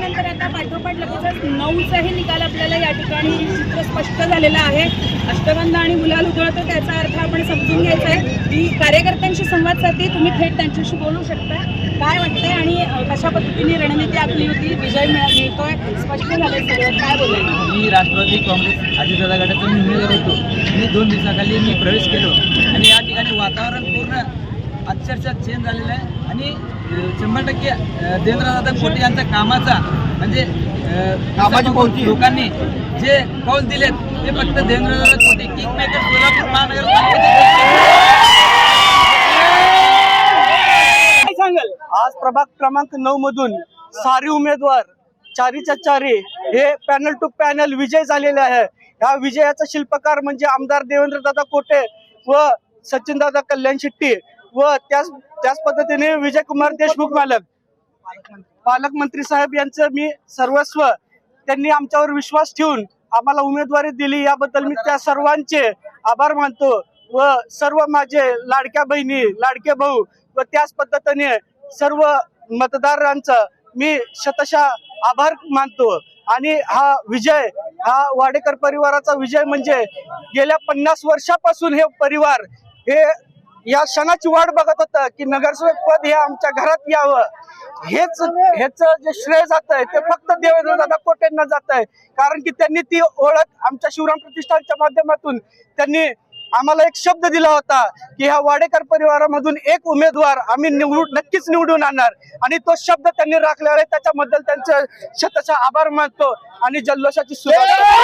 जवळपास नऊचाही निकाल आपल्याला या ठिकाणी चित्र स्पष्ट झालेलं आहे. अष्टगंध आणि गुलाल उधळतो त्याचा अर्थ आपण समजून घ्यायचा आहे. की कार्यकर्त्यांशी संवाद साधते तुम्ही थेट त्यांच्याशी बोलू शकता. काय वाटतंय आणि कशा पद्धतीने रणनीती आखली होती? विजय मिळतोय. स्पष्ट झालंय सगळं. काय बोलायचं मी राष्ट्रवादी काँग्रेस अजितदादा गटाचा मी उमेदवार होतो. मी दोन दिवसाखाली मी प्रवेश केलो आणि या ठिकाणी वातावरण पूर्ण अक्षरशः चेंज झालेलं आहे. आणि शंभर टक्के अ, देवेंद्रदादा कोटे यांचा कामाचा म्हणजे. लोकांनी जे कौल दिलेत ते फक्त देवेंद्रदादा कोटे किंग मेकर सोलापूर महानगरपालिकेचे काय सांगाल? आज प्रभाग क्रमांक नऊ मधून सारी उमेदवार चारीच्या चारी हे पॅनल टू पॅनल विजय झालेले आहे. या विजयाचा शिल्पकार म्हणजे आमदार देवेंद्रदादा कोटे व सचिनदादा कल्याण शेट्टी. व त्याच त्याच पद्धतीने विजयकुमार देशमुख मालक. पालकमंत्री साहेब यांचं मी सर्वस्व त्यांनी आमच्यावर विश्वास ठेवून आम्हाला उमेदवारी दिली याबद्दल मी त्या सर्वांचे आभार मानतो व सर्व माझे लाडक्या बहिणी लाडके भाऊ व त्याच पद्धतीने सर्व मतदारांचा मी शतशा आभार मानतो. आणि हा विजय हा वाडेकर परिवाराचा विजय म्हणजे गेल्या पन्नास वर्षापासून हे परिवार हे या क्षणाची वाट बघत होत की नगरसेवक पद हे आमच्या घरात यावं. हेच हेच जे श्रेय जात आहे ते फक्त देवेंद्र दादा कोटेंना जात आहे कारण की त्यांनी ती ओळख आमच्या शिवराम प्रतिष्ठानच्या माध्यमातून त्यांनी आम्हाला एक शब्द दिला होता की ह्या वाडेकर परिवारामधून एक उमेदवार आम्ही निवडून नक्कीच निवडून आणणार. आणि तो शब्द त्यांनी राखलेला आहे. त्याच्याबद्दल त्यांचे शतशः आभार मानतो आणि जल्लोषाची सुरुवात